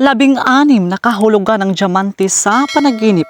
Labing-anim na kahulugan ng diamante sa panaginip.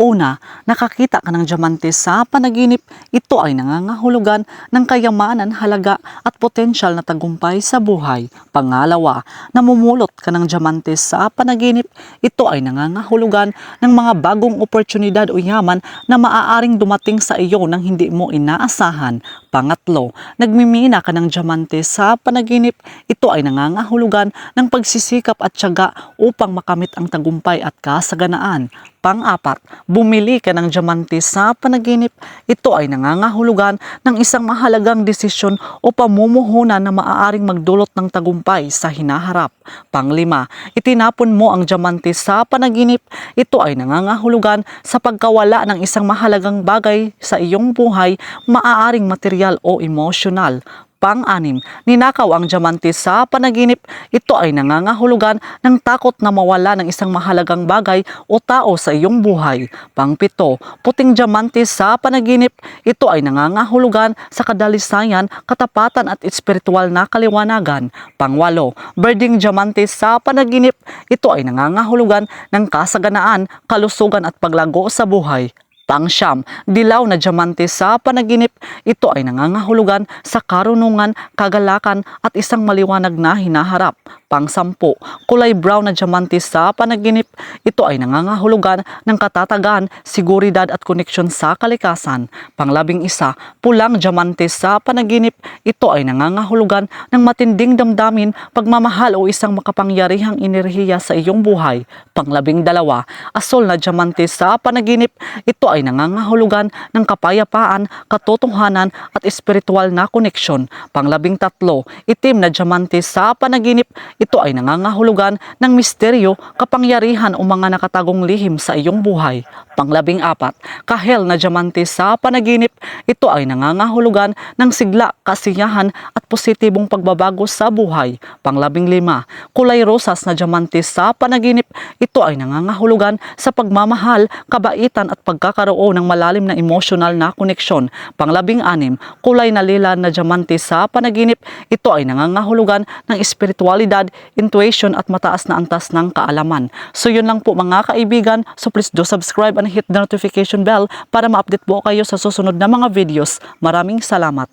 Una, nakakita ka ng diamante sa panaginip, ito ay nangangahulugan ng kayamanan, halaga at potensyal na tagumpay sa buhay. Pangalawa, namumulot ka ng diamante sa panaginip, ito ay nangangahulugan ng mga bagong oportunidad o yaman na maaaring dumating sa iyo nang hindi mo inaasahan. Pangatlo, nagmimina ka ng diamante sa panaginip, ito ay nangangahulugan ng pagsisikap at tiyaga upang makamit ang tagumpay at kasaganaan. Pang-apat, bumili ka ng diamante sa panaginip. Ito ay nangangahulugan ng isang mahalagang desisyon o pamumuhunan na maaaring magdulot ng tagumpay sa hinaharap. Panglima, itinapon mo ang diamante sa panaginip. Ito ay nangangahulugan sa pagkawala ng isang mahalagang bagay sa iyong buhay, maaaring material o emosyonal. Pang-anim, ninakaw ang diamante sa panaginip. Ito ay nangangahulugan ng takot na mawala ng isang mahalagang bagay o tao sa iyong buhay. Pang-pito, puting diamante sa panaginip. Ito ay nangangahulugan sa kadalisayan, katapatan at espiritual na kaliwanagan. Pangwalo, birding diamante sa panaginip. Ito ay nangangahulugan ng kasaganaan, kalusugan at paglago sa buhay. Pangsyam, dilaw na diamante sa panaginip, ito ay nangangahulugan sa karunungan, kagalakan at isang maliwanag na hinaharap. Pangsampu, kulay brown na diamante sa panaginip, ito ay nangangahulugan ng katatagan, seguridad at koneksyon sa kalikasan. Panglabing isa, pulang diamante sa panaginip, ito ay nangangahulugan ng matinding damdamin, pagmamahal o isang makapangyarihang enerhiya sa iyong buhay. Panglabing dalawa, asol na diamante sa panaginip, ito ay nangangahulugan ng kapayapaan, katotohanan at espiritual na koneksyon. Panglabing tatlo, itim na diamante sa panaginip, ito ay nangangahulugan ng misteryo, kapangyarihan o mga nakatagong lihim sa iyong buhay. Panglabing apat, kahel na diamante sa panaginip, ito ay nangangahulugan ng sigla, kasiyahan at positibong pagbabago sa buhay. Panglabing lima, kulay rosas na diamante sa panaginip, ito ay nangangahulugan sa pagmamahal, kabaitan at pagkakaroon ng malalim na emosyonal na koneksyon. Panglabing anim, kulay na lila na diamante sa panaginip, ito ay nangangahulugan ng espiritualidad, intuition at mataas na antas ng kaalaman. So yun lang po mga kaibigan. So please do subscribe and hit the notification bell para ma-update po kayo sa susunod na mga videos. Maraming salamat.